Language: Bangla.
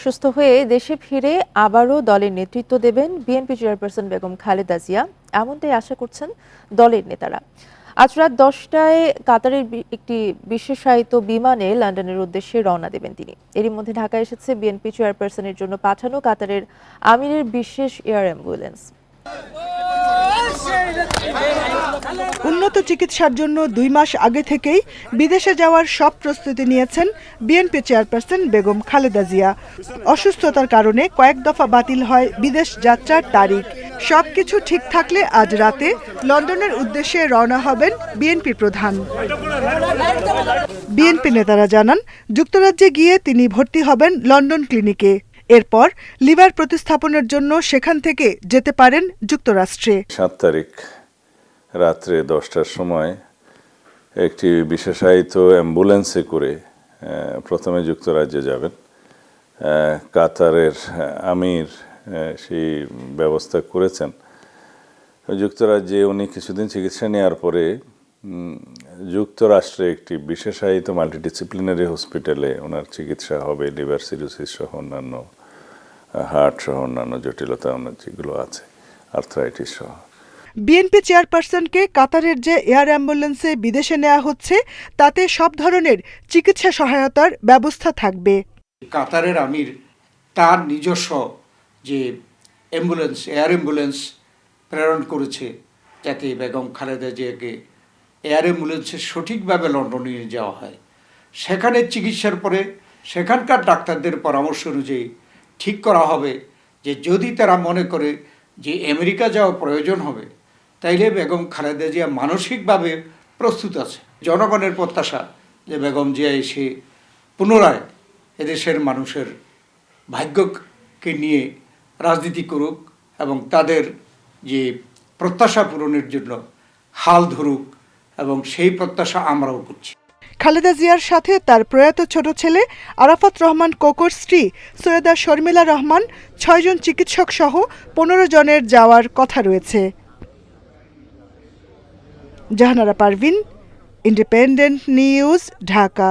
সুস্থ হয়ে দেশে ফিরে আবারও দলের নেতৃত্ব দেবেন বিএনপি চেয়ারপারসন বেগম খালেদা জিয়া। এমনটাই আশা করছেন দলের নেতারা। আজ রাত দশটায় কাতারের একটি বিশেষায়িত বিমানে লন্ডনের উদ্দেশ্যে রওনা দেবেন তিনি। এরই মধ্যে ঢাকায় এসেছে বিএনপি চেয়ারপারসনের জন্য পাঠানো কাতারের আমিরের বিশেষ এয়ার অ্যাম্বুলেন্স। উন্নত চিকিৎসার জন্য দুই মাস আগে থেকেই বিদেশে যাওয়ার সব প্রস্তুতি নিয়েছেন বিএনপি চেয়ারপারসন বেগম খালেদা জিয়া। অসুস্থতার কারণে কয়েক দফা বাতিল হয় বিদেশ যাত্রার তারিখ। সব কিছু ঠিক থাকলে আজ রাতে লন্ডনের উদ্দেশ্যে রওনা হবেন বিএনপি প্রধান। বিএনপি নেতারা জানান, যুক্তরাজ্যে গিয়ে তিনি ভর্তি হবেন লন্ডন ক্লিনিকে। এরপর লিভার প্রতিস্থাপনের জন্য সেখান থেকে যেতে পারেন যুক্তরাষ্ট্রে। সাত তারিখ রাত্রে দশটার সময় একটি বিশেষায়িত অ্যাম্বুলেন্সে করে প্রথমে যুক্তরাজ্যে যাবেন। কাতারের আমির সেই ব্যবস্থা করেছেন। যুক্তরাজ্যে উনি কিছুদিন চিকিৎসা নেওয়ার পরে যুক্তরাষ্ট্রে একটি বিশেষায়িত মাল্টিডিসিপ্লিনারি হসপিটালে ওনার চিকিৎসা হবে, লিভার সিরোসিস সহ অন্যান্য হার্ট সহ অন্যান্য জটিলতা যেগুলো আছে আর্থ্রাইটিস সহ। বিএনপি চেয়ারপারসনকে কাতারের যে এয়ার অ্যাম্বুলেন্সে বিদেশে নেওয়া হচ্ছে তাতে সব ধরনের চিকিৎসা সহায়তার ব্যবস্থা থাকবে। কাতারের আমির তার নিজস্ব যে অ্যাম্বুলেন্স এয়ার অ্যাম্বুলেন্স প্রেরণ করেছে যাতে বেগম খালেদা জিয়াকে এয়ার অ্যাম্বুলেন্সে সঠিকভাবে লন্ডনে নিয়ে যাওয়া হয়। সেখানে চিকিৎসার পরে সেখানকার ডাক্তারদের পরামর্শ অনুযায়ী ঠিক করা হবে যে যদি তারা মনে করে যে আমেরিকা যাওয়া প্রয়োজন হবে, তাইলে বেগম খালেদা জিয়া মানসিকভাবে প্রস্তুত আছে। জনগণের প্রত্যাশা যে বেগম জিয়া এসে পুনরায় এদেশের মানুষের ভাগ্যকে নিয়ে রাজনীতি করুক এবং তাদের যে প্রত্যাশা পূরণের জন্য হাল ধরুক এবং সেই প্রত্যাশা আমরাও করছি। খালেদা জিয়ার সাথে তার প্রয়াত ছোট ছেলে আরাফাত রহমান কোকর স্ত্রী সৈয়দা শর্মিলা রহমান ছয়জন চিকিৎসক সহ পনেরো জনের যাওয়ার কথা রয়েছে। Jahanara Parvin independent news Dhaka.